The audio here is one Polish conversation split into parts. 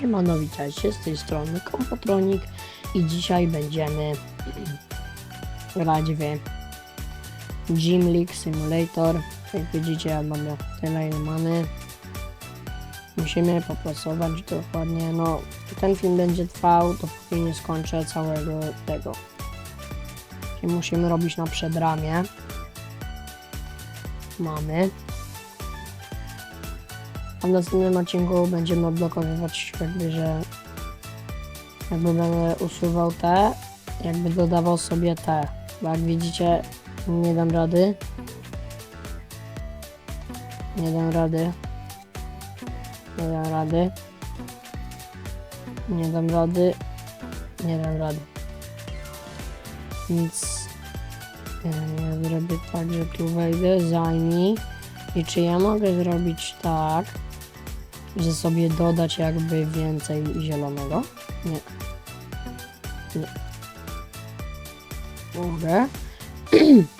Siemano, witajcie, z tej strony Kompotronik i dzisiaj będziemy grać w Gym League Simulator. Jak widzicie, mamy tyle ile mamy. Musimy popracować dokładnie, no ten film będzie trwał, dopóki nie skończę całego tego. Czyli musimy robić na przedramię. Mamy. W następnym odcinku będziemy odblokowywać jakby, że jakby będę usuwał te, jakby dodawał sobie te. Bo jak widzicie, nie dam rady. Nie dam rady. Nie dam rady. Nie dam rady. Nie dam rady. Więc e, ja zrobię tak, że tu wejdę, zajmij. I czy ja mogę zrobić tak, że sobie dodać jakby więcej zielonego? Nie. Nie. Mogę.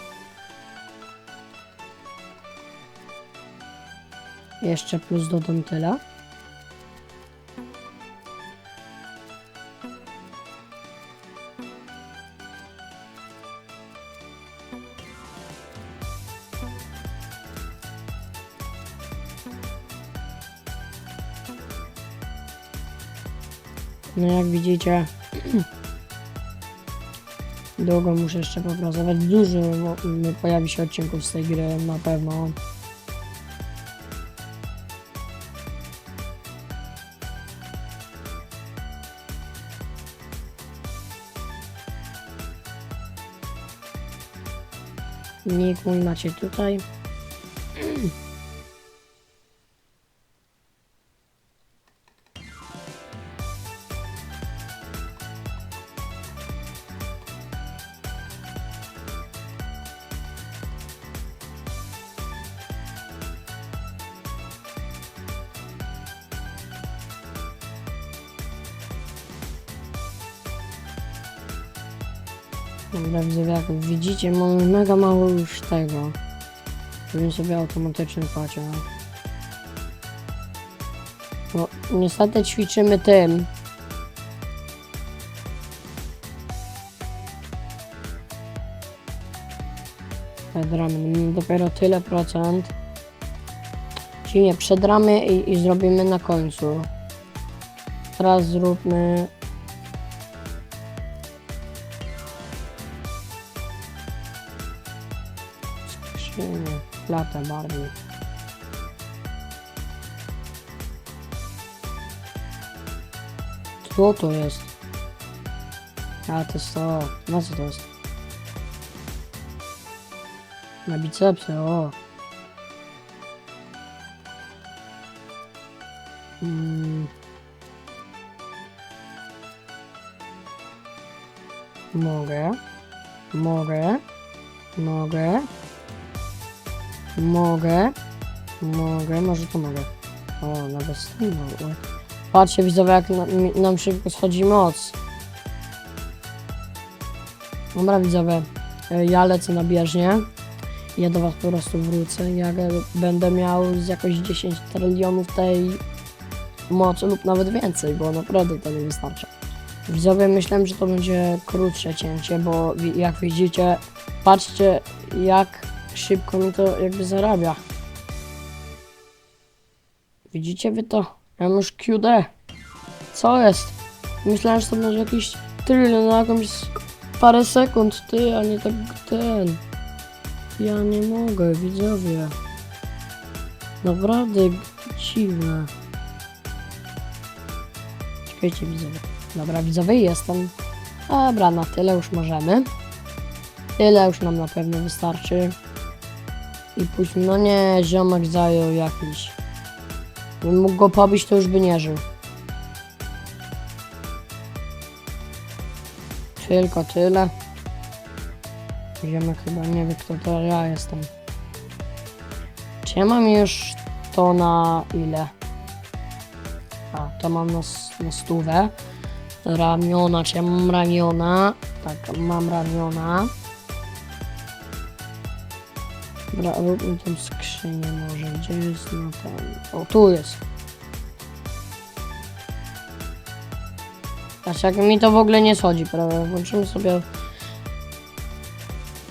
Jeszcze plus dodam tyle. Widzicie, długo muszę jeszcze popracować. Dużo pojawi się odcinków z tej gry na pewno. Nick mój macie tutaj. Dobra, jak widzicie, mamy mega mało już tego. Zrobię sobie automatyczny pociąg. No, niestety ćwiczymy tym. Przedramy, mamy dopiero tyle procent. Czyli nie, przedramy i, i zrobimy na końcu. Teraz zróbmy skrzynię, latę bardziej. Co to jest? A to jest to. Na co to jest? Na bicepsy, o. Mm. Mogę. Mogę. Mogę. Mogę. Mogę, może to mogę. O, nawet z tym mogę. Patrzcie widzowie, jak nam szybko schodzi moc. Dobra widzowie, e, ja lecę na bieżnię. Ja do was po prostu wrócę, jak będę miał z jakoś 10 trylionów tej mocy lub nawet więcej, bo naprawdę to nie wystarcza. Widzowie, myślałem, że to będzie krótsze cięcie, bo jak widzicie, patrzcie jak szybko mi to jakby zarabia. Widzicie wy to? Ja mam już QD. Co jest? Myślałem, że to będzie jakiś trylion na jakąś parę sekund, ty, a nie tak ten. Ja nie mogę, widzowie. Naprawdę dziwne. Czekajcie, widzowie. Dobra, widzowie, jestem. Dobra, na tyle już możemy. Tyle już nam na pewno wystarczy. I później, no nie, ziomek zajął jakiś. Bym mógł go pobić, to już by nie żył. Tylko tyle. Ziomek chyba nie wie, kto to ja jestem. Czy ja mam już to na ile? A, to mam na, na stówę. Ramiona, czy ja mam ramiona? Tak, mam ramiona. Dobra, róbmy tą skrzynię może. Gdzie jest no ten? O, tu jest. Patrz, jak mi to w ogóle nie schodzi, prawda? Włączymy sobie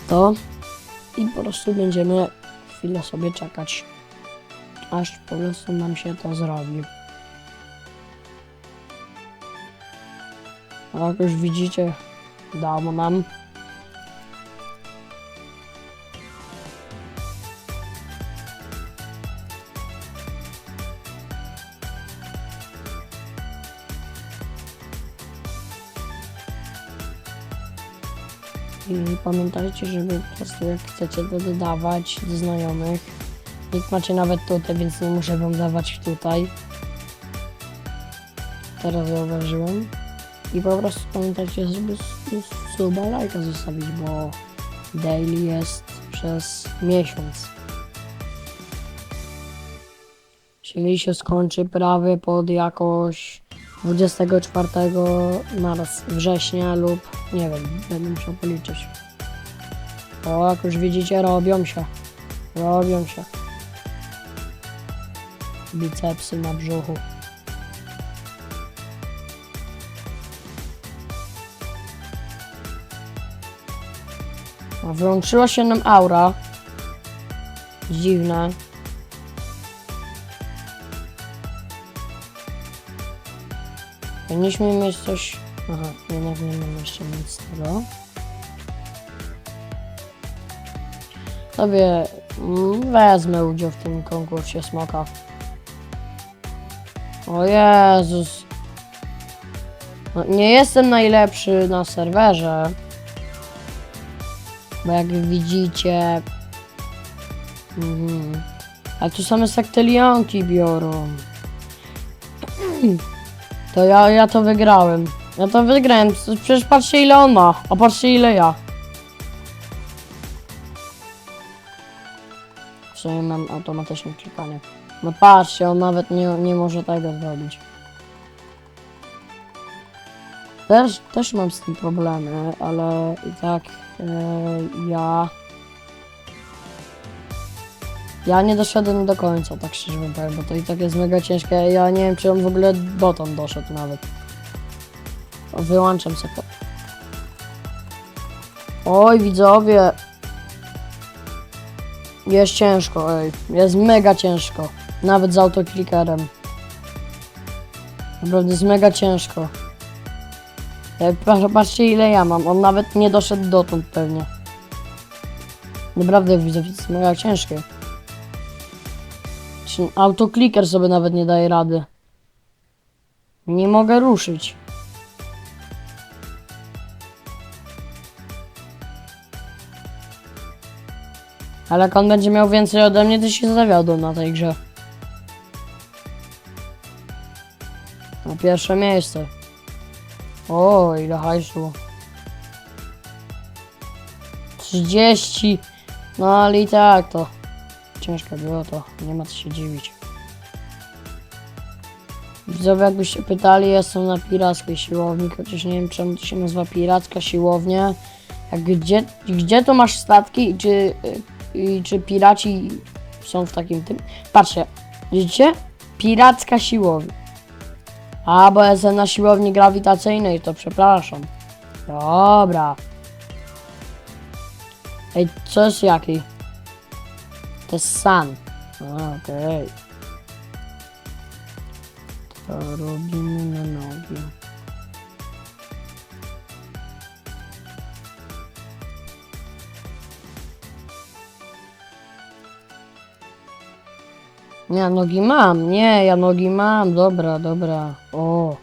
to i po prostu będziemy chwilę sobie czekać, aż po prostu nam się to zrobi. Jak już widzicie, dało nam. Pamiętajcie, żeby po prostu jak chcecie to dodawać do znajomych. Nick macie nawet tutaj, więc nie muszę wam dawać tutaj. Teraz zauważyłem. I po prostu pamiętajcie, żeby suba lajka zostawić, bo daily jest przez miesiąc. Czyli się skończy prawie pod jakoś 24 naraz września lub nie wiem, będę musiał policzyć. O, jak już widzicie, robią się. Robią się. Bicepsy na brzuchu. A Wyłączyła się nam aura. Dziwne. Powinniśmy mieć coś... Aha, jednak nie mam jeszcze nic z tego. Sobie wezmę udział w tym konkursie smoka. O Jezus. No, nie jestem najlepszy na serwerze. Bo jak widzicie... Mhm. Ale tu same sektelionki biorą. To ja, ja to wygrałem. Ja to wygrałem. Przecież patrzcie ile on ma, a patrzcie ile ja. Sumie mam automatyczne klikanie. No patrzcie, on nawet nie, nie może tego zrobić. Też, też mam z tym problemy, ale i tak e, ja... Ja nie doszedłem do końca, tak szczerze powiem, bo to i tak jest mega ciężkie. Ja nie wiem, czy on w ogóle dotąd doszedł nawet. Wyłączam sobie. Oj, widzowie. Jest ciężko, ej. Jest mega ciężko. Nawet z autoklikerem. Naprawdę jest mega ciężko. Ej, patrz- Patrzcie ile ja mam. On nawet nie doszedł dotąd pewnie. Naprawdę widzę, jest mega ciężkie. Autokliker sobie nawet nie daje rady. Nie mogę ruszyć. Ale jak on będzie miał więcej ode mnie, to się zawiodą na tej grze. Na pierwsze miejsce. O, ile hajsu. 30. No ale i tak to. Ciężko było to. Nie ma co się dziwić. Widzowie, jakbyście pytali, jestem na pirackiej siłowni, chociaż nie wiem czemu to się nazywa piracka siłownia. A gdzie, gdzie to masz statki i czy, i czy piraci są w takim tym? Patrzcie, widzicie? Piracka siłownia. A, bo jestem na siłowni grawitacyjnej, to przepraszam. Dobra. Ej, co jest jaki? To jest sun. Okej. To robimy na nogi. Nie, nogi mam, nie, ja nogi mam, dobra, dobra. O,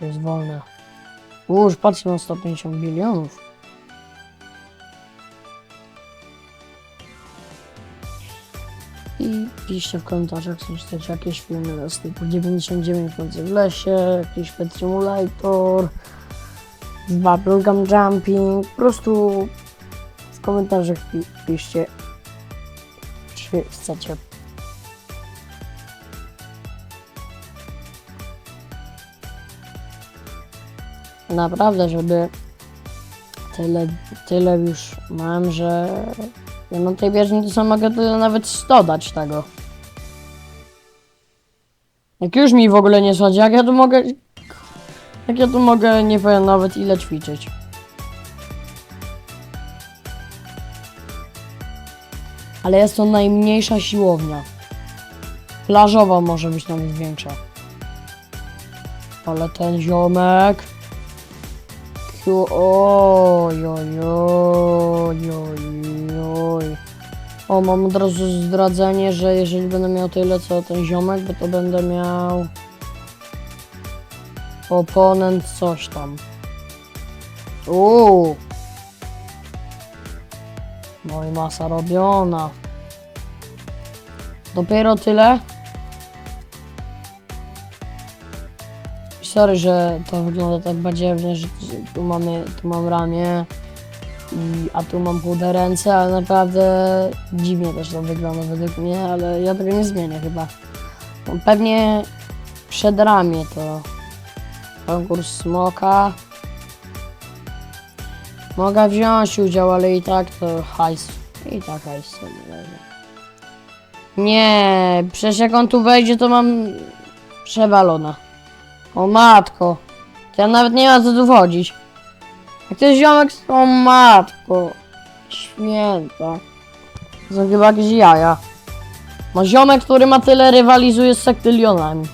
jest wolne. Już, patrzcie, mam 150 bilionów. I piszcie w komentarzach, co chcecie, jakieś filmy z typu 99 nocy w lesie, jakiś Pet Simulator, Bubblegum Jumping, po prostu w komentarzach pi piszcie, czy chcecie. Naprawdę, żeby tyle, tyle już mam, że ja na tej bieżni to sam mogę nawet 100 dać tego. Jak już mi w ogóle nie schodzi, jak ja tu mogę Jak ja tu mogę, nie powiem nawet ile ćwiczyć. Ale jest to najmniejsza siłownia. Plażowa może być nawet większa. Ale ten ziomek... Kiu- Oj, oj, oj, oj, oj. O, mam od razu zdradzenie, że jeżeli będę miał tyle co ten ziomek, to będę miał... Oponent coś tam. Uuu. No i masa robiona. Dopiero tyle? Sorry, że to wygląda tak badziewnie, że tu mamy, tu mam ramię, i, a tu mam chude ręce, ale naprawdę dziwnie też to wygląda według mnie, ale ja tego nie zmienię chyba. No, pewnie przed ramię to konkurs smoka. Mogę wziąć udział, ale i tak to hajs. I tak hajs sobie leży. Nie, przecież jak on tu wejdzie, to mam przewalona. O matko. To ja nawet nie ma co tu wchodzić. Jak to jest ziomek, z- o matko. Święta. Są chyba jakieś jaja. Ma ziomek, który ma tyle rywalizuje z sektylionami.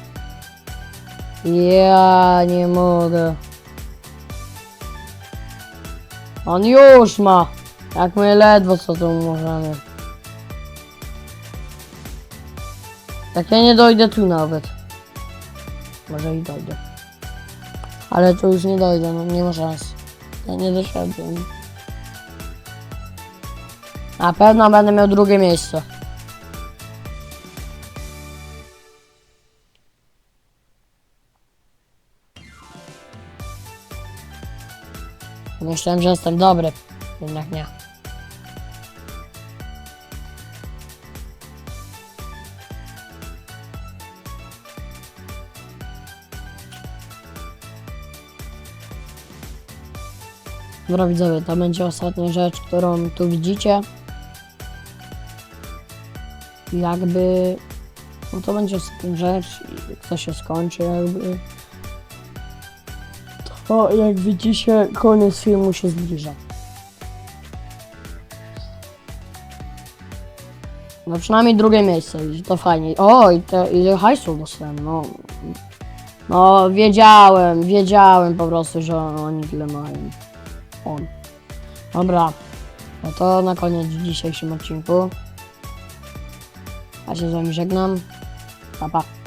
Ja nie mogę. On już ma. Jak my ledwo co tu możemy. Tak ja nie dojdę tu nawet. Może i dojdę. Ale tu już nie dojdę, no nie ma szans. Ja nie doszedłem. Na pewno będę miał drugie miejsce. Myślałem, że jestem dobry. Jednak nie. Dobra widzowie, to będzie ostatnia rzecz, którą tu widzicie. Jakby... No to będzie ostatnia rzecz i to się skończy jakby... To jak widzicie, koniec filmu się zbliża. No przynajmniej drugie miejsce, i to fajnie. O, i to ile hajsu dostałem, no. No, wiedziałem, wiedziałem po prostu, że oni tyle mają. Dobra, no to na koniec w dzisiejszym odcinku. Ja się z wami żegnam. Pa, pa.